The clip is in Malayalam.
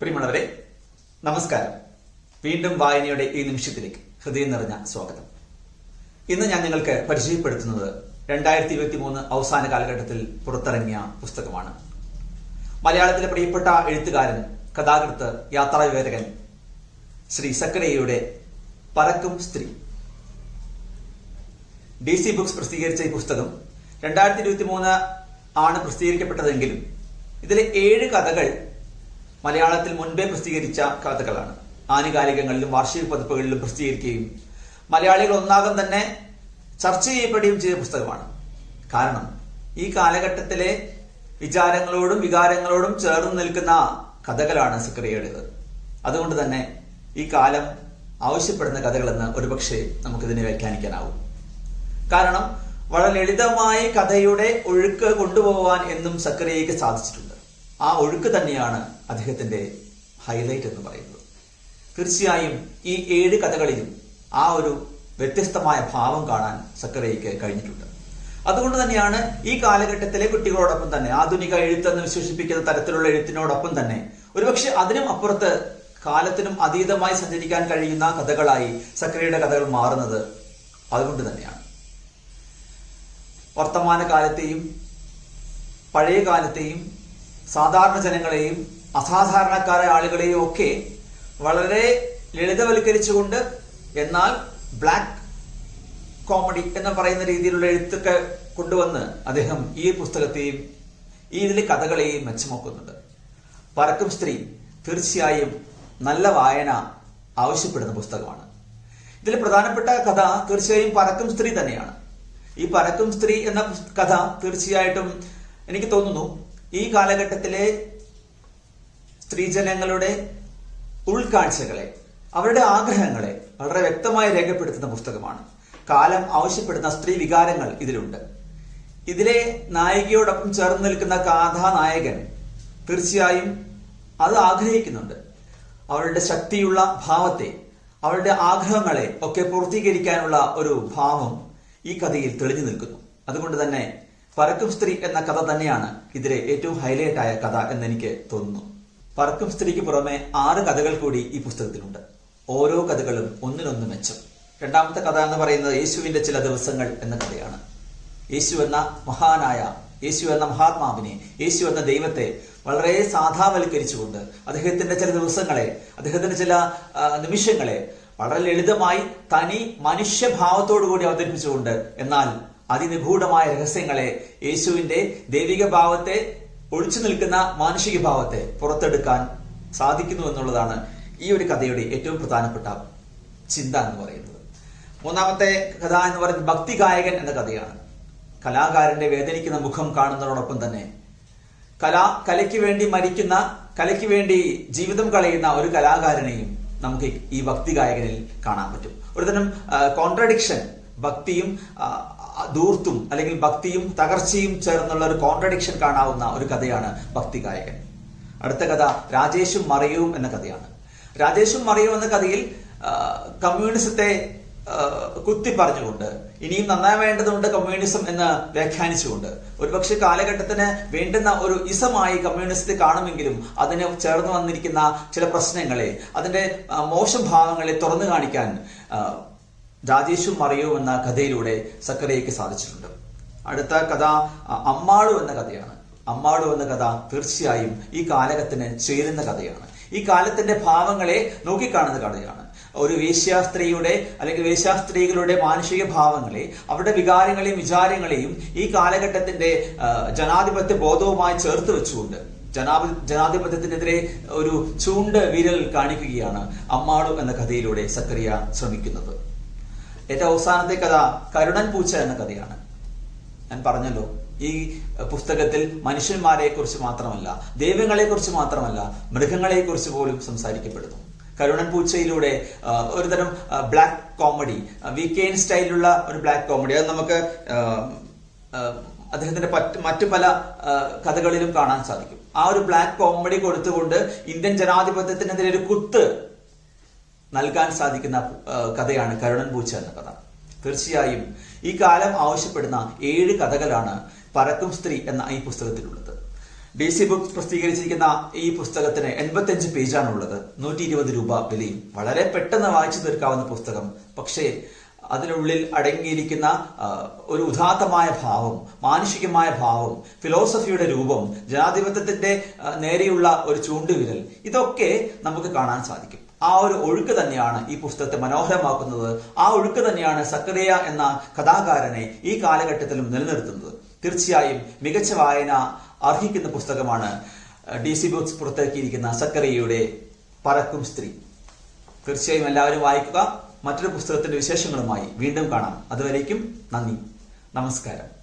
പ്രിയമുള്ളവരെ നമസ്കാരം. വീണ്ടും വായനയുടെ ഈ നിമിഷത്തിലേക്ക് ഹൃദയം നിറഞ്ഞ സ്വാഗതം. ഇന്ന് ഞാൻ നിങ്ങൾക്ക് പരിചയപ്പെടുത്തുന്നത് രണ്ടായിരത്തി ഇരുപത്തി മൂന്ന് അവസാന കാലഘട്ടത്തിൽ പുറത്തിറങ്ങിയ പുസ്തകമാണ്. മലയാളത്തിലെ പ്രിയപ്പെട്ട എഴുത്തുകാരൻ കഥാകൃത്ത് യാത്രാ വിവരകൻ ശ്രീ സക്കരയുടെ പറക്കും സ്ത്രീ. ഡി സി ബുക്സ് പ്രസിദ്ധീകരിച്ച ഈ പുസ്തകം രണ്ടായിരത്തി ഇരുപത്തി മൂന്ന് ആണ് പ്രസിദ്ധീകരിക്കപ്പെട്ടതെങ്കിലും ഇതിലെ ഏഴ് കഥകൾ മലയാളത്തിൽ മുൻപേ പ്രസിദ്ധീകരിച്ച കഥകളാണ്. ആനുകാലികങ്ങളിലും വാർഷിക പതിപ്പുകളിലും പ്രസിദ്ധീകരിക്കുകയും മലയാളികൾ ഒന്നാകം തന്നെ ചർച്ച ചെയ്യപ്പെടുകയും ചെയ്ത പുസ്തകമാണ്. കാരണം ഈ കാലഘട്ടത്തിലെ വിചാരങ്ങളോടും വികാരങ്ങളോടും ചേർന്ന് നിൽക്കുന്ന കഥകളാണ് സിക്രിയയുടേത്. അതുകൊണ്ട് തന്നെ ഈ കാലം ആവശ്യപ്പെടുന്ന കഥകളെന്ന് ഒരുപക്ഷെ നമുക്കിതിനെ വ്യാഖ്യാനിക്കാനാവും. കാരണം വളരെ ലളിതമായ കഥയുടെ ഒഴുക്ക് കൊണ്ടുപോകാൻ എന്നും സക്കറിയയ്ക്ക് സാധിച്ചിട്ടുണ്ട്. ആ ഒഴുക്ക് തന്നെയാണ് അദ്ദേഹത്തിന്റെ ഹൈലൈറ്റ് എന്ന് പറയുന്നത്. തീർച്ചയായും ഈ ഏഴ് കഥകളിലും ആ ഒരു വ്യത്യസ്തമായ ഭാവം കാണാൻ സക്കറയ്ക്ക് കഴിഞ്ഞിട്ടുണ്ട്. അതുകൊണ്ട് തന്നെയാണ് ഈ കാലഘട്ടത്തിലെ കുട്ടികളോടൊപ്പം തന്നെ ആധുനിക എഴുത്തെന്ന് വിശേഷിപ്പിക്കുന്ന തരത്തിലുള്ള എഴുത്തിനോടൊപ്പം തന്നെ ഒരുപക്ഷെ അതിനും അപ്പുറത്ത് കാലത്തിനും അതീതമായി സഞ്ചരിക്കാൻ കഴിയുന്ന കഥകളായി സക്കറിയുടെ കഥകൾ മാറുന്നത് അതുകൊണ്ട് തന്നെയാണ്. വർത്തമാന കാലത്തെയും പഴയ കാലത്തെയും സാധാരണ ജനങ്ങളെയും അസാധാരണക്കാരായ ആളുകളെയും ഒക്കെ വളരെ ലളിതവൽക്കരിച്ചുകൊണ്ട് എന്നാൽ ബ്ലാക്ക് കോമഡി എന്ന് പറയുന്ന രീതിയിലുള്ള എഴുത്തൊക്കെ കൊണ്ടുവന്ന് അദ്ദേഹം ഈ പുസ്തകത്തെയും ഈ ഇതിലെ കഥകളെയും മെച്ചമാക്കുന്നുണ്ട്. പറക്കും സ്ത്രീ തീർച്ചയായും നല്ല വായന ആവശ്യപ്പെടുന്ന പുസ്തകമാണ്. ഇതിൽ പ്രധാനപ്പെട്ട കഥ തീർച്ചയായും പറക്കും സ്ത്രീ തന്നെയാണ്. ഈ പറക്കും സ്ത്രീ എന്ന കഥ തീർച്ചയായിട്ടും എനിക്ക് തോന്നുന്നു ഈ കാലഘട്ടത്തിലെ സ്ത്രീജനങ്ങളുടെ ഉൾക്കാഴ്ചകളെ അവരുടെ ആഗ്രഹങ്ങളെ വളരെ വ്യക്തമായി രേഖപ്പെടുത്തുന്ന പുസ്തകമാണ്. കാലം ആവശ്യപ്പെടുന്ന സ്ത്രീ വികാരങ്ങൾ ഇതിലുണ്ട്. ഇതിലെ നായികയോടൊപ്പം ചേർന്ന് നിൽക്കുന്ന കഥാനായകൻ തീർച്ചയായും അത് ആഗ്രഹിക്കുന്നുണ്ട്. അവളുടെ ശക്തിയുള്ള ഭാവത്തെ അവളുടെ ആഗ്രഹങ്ങളെ ഒക്കെ പൂർത്തീകരിക്കാനുള്ള ഒരു ഭാവം ഈ കഥയിൽ തെളിഞ്ഞു നിൽക്കുന്നു. അതുകൊണ്ട് തന്നെ പറക്കും സ്ത്രീ എന്ന കഥ തന്നെയാണ് ഇതിലെ ഏറ്റവും ഹൈലൈറ്റ് ആയ കഥ എന്നെനിക്ക് തോന്നുന്നു. പറക്കും സ്ത്രീക്ക് പുറമെ ആറ് കഥകൾ കൂടി ഈ പുസ്തകത്തിലുണ്ട്. ഓരോ കഥകളും ഒന്നിനൊന്ന് മെച്ചം. രണ്ടാമത്തെ കഥ എന്ന് പറയുന്നത് യേശുവിന്റെ ചില ദിവസങ്ങൾ എന്ന കഥയാണ്. യേശു എന്ന മഹാനായ യേശു എന്ന മഹാത്മാവിനെ യേശു എന്ന ദൈവത്തെ വളരെ സാധാവൽക്കരിച്ചുകൊണ്ട് അദ്ദേഹത്തിന്റെ ചില ദിവസങ്ങളെ അദ്ദേഹത്തിന്റെ ചില നിമിഷങ്ങളെ വളരെ ലളിതമായി തനി മനുഷ്യഭാവത്തോടു കൂടി അവതരിപ്പിച്ചുകൊണ്ട് എന്നാൽ അതിനിഗൂഢമായ രഹസ്യങ്ങളെ യേശുവിന്റെ ദൈവിക ഭാവത്തെ ഒളിച്ചു നിൽക്കുന്ന മാനുഷിക ഭാവത്തെ പുറത്തെടുക്കാൻ സാധിക്കുന്നു എന്നുള്ളതാണ് ഈ ഒരു കഥയുടെ ഏറ്റവും പ്രധാനപ്പെട്ട ചിന്ത എന്ന് പറയുന്നത്. മൂന്നാമത്തെ കഥ എന്ന് പറയുന്നത് ഭക്തി ഗായകൻ എന്ന കഥയാണ്. കലാകാരന്റെ വേദനിക്കുന്ന മുഖം കാണുന്നതോടൊപ്പം തന്നെ കല കലയ്ക്ക് വേണ്ടി മരിക്കുന്ന കലയ്ക്ക് വേണ്ടി ജീവിതം കളയുന്ന ഒരു കലാകാരനെയും നമുക്ക് ഈ ഭക്തി ഗായകനിൽ കാണാൻ പറ്റും. ഒരുതരം കോൺട്രഡിക്ഷൻ ഭക്തിയും ധൂർത്തും അല്ലെങ്കിൽ ഭക്തിയും തകർച്ചയും ചേർന്നുള്ള ഒരു കോൺട്രഡിക്ഷൻ കാണാവുന്ന ഒരു കഥയാണ് ഭക്തി ഗായകൻ. അടുത്ത കഥ രാജേഷും മറിയവും എന്ന കഥയാണ്. രാജേഷും മറിയവും എന്ന കഥയിൽ കമ്മ്യൂണിസത്തെ കുത്തി പറഞ്ഞുകൊണ്ട് ഇനിയും നന്നാവേണ്ടതുണ്ട് കമ്മ്യൂണിസം എന്ന് വ്യാഖ്യാനിച്ചുകൊണ്ട് ഒരുപക്ഷെ കാലഘട്ടത്തിന് വേണ്ടുന്ന ഒരു ഇസമായി കമ്മ്യൂണിസത്തെ കാണുമെങ്കിലും അതിന് ചേർന്ന് വന്നിരിക്കുന്ന ചില പ്രശ്നങ്ങളെ അതിന്റെ മോശം ഭാവങ്ങളെ തുറന്നു കാണിക്കാൻ രാജേഷും മറിയവും എന്ന കഥയിലൂടെ സക്കറിയയ്ക്ക് സാധിച്ചിട്ടുണ്ട്. അടുത്ത കഥ അമ്മാളു എന്ന കഥയാണ്. അമ്മാളു എന്ന കഥ തീർച്ചയായും ഈ കാലകത്തിന് ചേരുന്ന കഥയാണ്. ഈ കാലത്തിന്റെ ഭാവങ്ങളെ നോക്കിക്കാണുന്ന കഥയാണ്. ഒരു വേശ്യാസ്ത്രീയുടെ അല്ലെങ്കിൽ വേശ്യാസ്ത്രീകളുടെ മാനുഷിക ഭാവങ്ങളെ അവരുടെ വികാരങ്ങളെയും വിചാരങ്ങളെയും ഈ കാലഘട്ടത്തിന്റെ ജനാധിപത്യ ബോധവുമായി ചേർത്ത് വെച്ചുകൊണ്ട് ജനാധി ജനാധിപത്യത്തിനെതിരെ ഒരു ചൂണ്ട് വിരൽ കാണിക്കുകയാണ് അമ്മാളു എന്ന കഥയിലൂടെ സക്കറിയ ശ്രമിക്കുന്നത്. ഏറ്റവും അവസാനത്തെ കഥ കരുണൻ പൂച്ച എന്ന കഥയാണ്. ഞാൻ പറഞ്ഞല്ലോ ഈ പുസ്തകത്തിൽ മനുഷ്യന്മാരെ കുറിച്ച് മാത്രമല്ല ദൈവങ്ങളെ കുറിച്ച് മാത്രമല്ല മൃഗങ്ങളെ കുറിച്ച് പോലും സംസാരിക്കപ്പെടുന്നു. കരുണൻ പൂച്ചയിലൂടെ ഒരുതരം ബ്ലാക്ക് കോമഡി വീക്കെൻ സ്റ്റൈലിലുള്ള ഒരു ബ്ലാക്ക് കോമഡി അത് നമുക്ക് അദ്ദേഹത്തിന്റെ മറ്റു പല കഥകളിലും കാണാൻ സാധിക്കും. ആ ഒരു ബ്ലാക്ക് കോമഡി കൊടുത്തുകൊണ്ട് ഇന്ത്യൻ ജനാധിപത്യത്തിനെതിരെ ഒരു കുത്ത് നൽകാൻ സാധിക്കുന്ന കഥയാണ് കരുണൻ പൂച്ച എന്ന കഥ. തീർച്ചയായും ഈ കാലം ആവശ്യപ്പെടുന്ന ഏഴ് കഥകളാണ് പരക്കും സ്ത്രീ എന്ന ഈ പുസ്തകത്തിലുള്ളത്. ഡി സി ബുക്സ് പ്രസിദ്ധീകരിച്ചിരിക്കുന്ന ഈ പുസ്തകത്തിന് എൺപത്തിയഞ്ച് പേജാണുള്ളത്. നൂറ്റി ഇരുപത് രൂപ വിലയും. വളരെ പെട്ടെന്ന് വായിച്ചു തീർക്കാവുന്ന പുസ്തകം. പക്ഷേ അതിനുള്ളിൽ അടങ്ങിയിരിക്കുന്ന ഒരു ഉദാത്തമായ ഭാവം മാനുഷികമായ ഭാവം ഫിലോസഫിയുടെ രൂപം ജനാധിപത്യത്തിന്റെ നേരെയുള്ള ഒരു ചൂണ്ടുവിരൽ ഇതൊക്കെ നമുക്ക് കാണാൻ സാധിക്കും. ആ ഒരു ഒഴുക്ക് തന്നെയാണ് ഈ പുസ്തകത്തെ മനോഹരമാക്കുന്നത്. ആ ഒഴുക്ക് തന്നെയാണ് സക്കറിയ എന്ന കഥാകാരനെ ഈ കാലഘട്ടത്തിലും നിലനിർത്തുന്നത്. തീർച്ചയായും മികച്ച വായന അർഹിക്കുന്ന പുസ്തകമാണ് ഡി സി ബുക്സ് പുറത്തിറക്കിയിരിക്കുന്ന സക്കറിയയുടെ പറക്കും സ്ത്രീ. തീർച്ചയായും എല്ലാവരും വായിക്കുക. മറ്റൊരു പുസ്തകത്തിന്റെ വിശേഷങ്ങളുമായി വീണ്ടും കാണാം. അതുവരേക്കും നന്ദി. നമസ്കാരം.